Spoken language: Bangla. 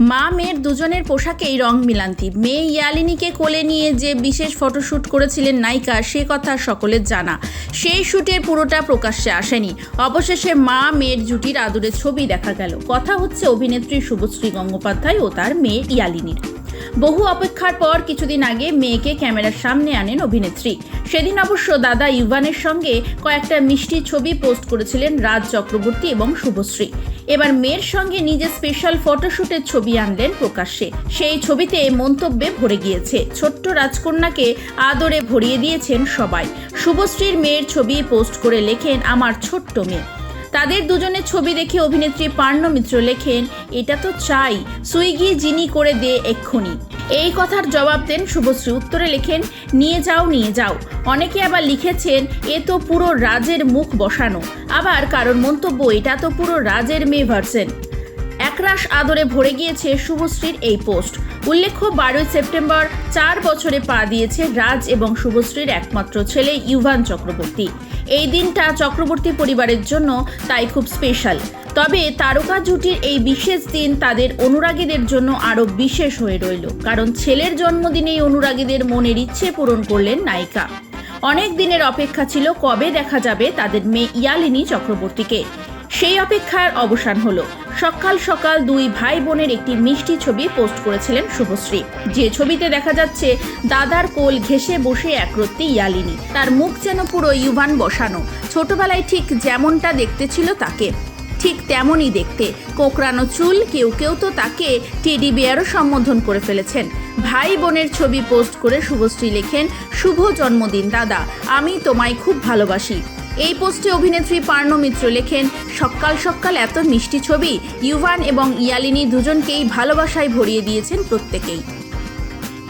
মা মেয়ের দুজনের পোশাকেই রং মিলান্তি। মেয়ে ইয়ালিনীকে কোলে নিয়ে যে বিশেষ ফটোশ্যুট করেছিলেন নায়িকা, সে কথা সকলের জানা। সেই শ্যুটের পুরোটা প্রকাশ্যে আসেনি। অবশেষে মা মেয়ের জুটির আদুরে ছবি দেখা গেল। কথা হচ্ছে অভিনেত্রী শুভশ্রী গঙ্গোপাধ্যায় ও তার মেয়ে ইয়ালিনীর। বহু অপেক্ষার পর কিছুদিন আগে মেয়েকে ক্যামেরার সামনে আনেন অভিনেত্রী। সেদিন অবশ্য দাদা ইউভানের সঙ্গে কয়েকটা মিষ্টি ছবি পোস্ট করেছিলেন রাজ চক্রবর্তী এবং শুভশ্রী। এবার মেয়ের সঙ্গে নিজের স্পেশাল ফটোশ্যুটের ছবি আনলেন প্রকাশ্যে। সেই ছবিতে মন্তব্যে ভরে গিয়েছে, ছোট্ট রাজকন্যাকে আদরে ভরিয়ে দিয়েছেন সবাই। শুভশ্রীর মেয়ের ছবি পোস্ট করে লেখেন আমার ছোট্ট মেয়ে। তাদের দুজনের ছবি দেখে অভিনেত্রী পার্ণ মিত্র লেখেন, এটা তো চাই। সুইগি জিনি করে দে এক্ষুনি। এই কথার জবাব দেন শুভশ্রী। উত্তরে লেখেন, নিয়ে যাও নিয়ে যাও। অনেকে আবার লিখেছেন, এ তো পুরো রাজের মুখ বসানো। আবার কারণ মন্তব্য, এটা তো পুরো রাজের মেয়ে ভার্সেন। একরাশ আদরে ভরে গিয়েছে শুভশ্রীর এই পোস্ট। উল্লেখ্য, বারোই সেপ্টেম্বর চার বছরে পা দিয়েছে রাজ এবং শুভশ্রীর একমাত্র ছেলে ইউভান চক্রবর্তী। এই দিনটা চক্রবর্তী পরিবারের জন্য তাই খুব স্পেশাল তবে তারকা জুটির এই বিশেষ দিন তাদের অনুরাগীদের জন্য আরও বিশেষ হয়ে রইল, কারণ ছেলের জন্মদিনেই অনুরাগীদের মনের ইচ্ছে পূরণ করলেন নায়িকা। অনেক দিনের অপেক্ষা ছিল কবে দেখা যাবে তাদের মেয়ে ইয়ালিনী চক্রবর্তীকে। সেই অপেক্ষার অবসান হলো। সকাল সকাল দুই ভাই বোনের একটি মিষ্টি ছবি পোস্ট করেছিলেন শুভশ্রী। যে ছবিতে দেখা যাচ্ছে, দাদার কোল ঘেঁষে বসে একরত্তি ইয়ালিনী। তার মুখ যেন পুরো ইউভান বসানো। ছোটবেলায় ঠিক যেমনটা দেখতে ছিল তাকে। ঠিক তেমনই দেখতে। কোকড়ানো চুল, কেউ কেউ তো তাকে টেডি বেয়ারও সম্বোধন করে ফেলেছেন। ভাই বোনের ছবি পোস্ট করে শুভশ্রী লেখেন, শুভ জন্মদিন, দাদা। আমি তোমায় খুব ভালোবাসি। এই পোস্টে অভিনেত্রী পার্ণ মিত্র লেখেন, সকাল সকাল এত মিষ্টি ছবি, ইউভান এবং ইয়ালিনী দুজনকেই ভালোবাসায় ভরিয়ে দিয়েছেন প্রত্যেকেই।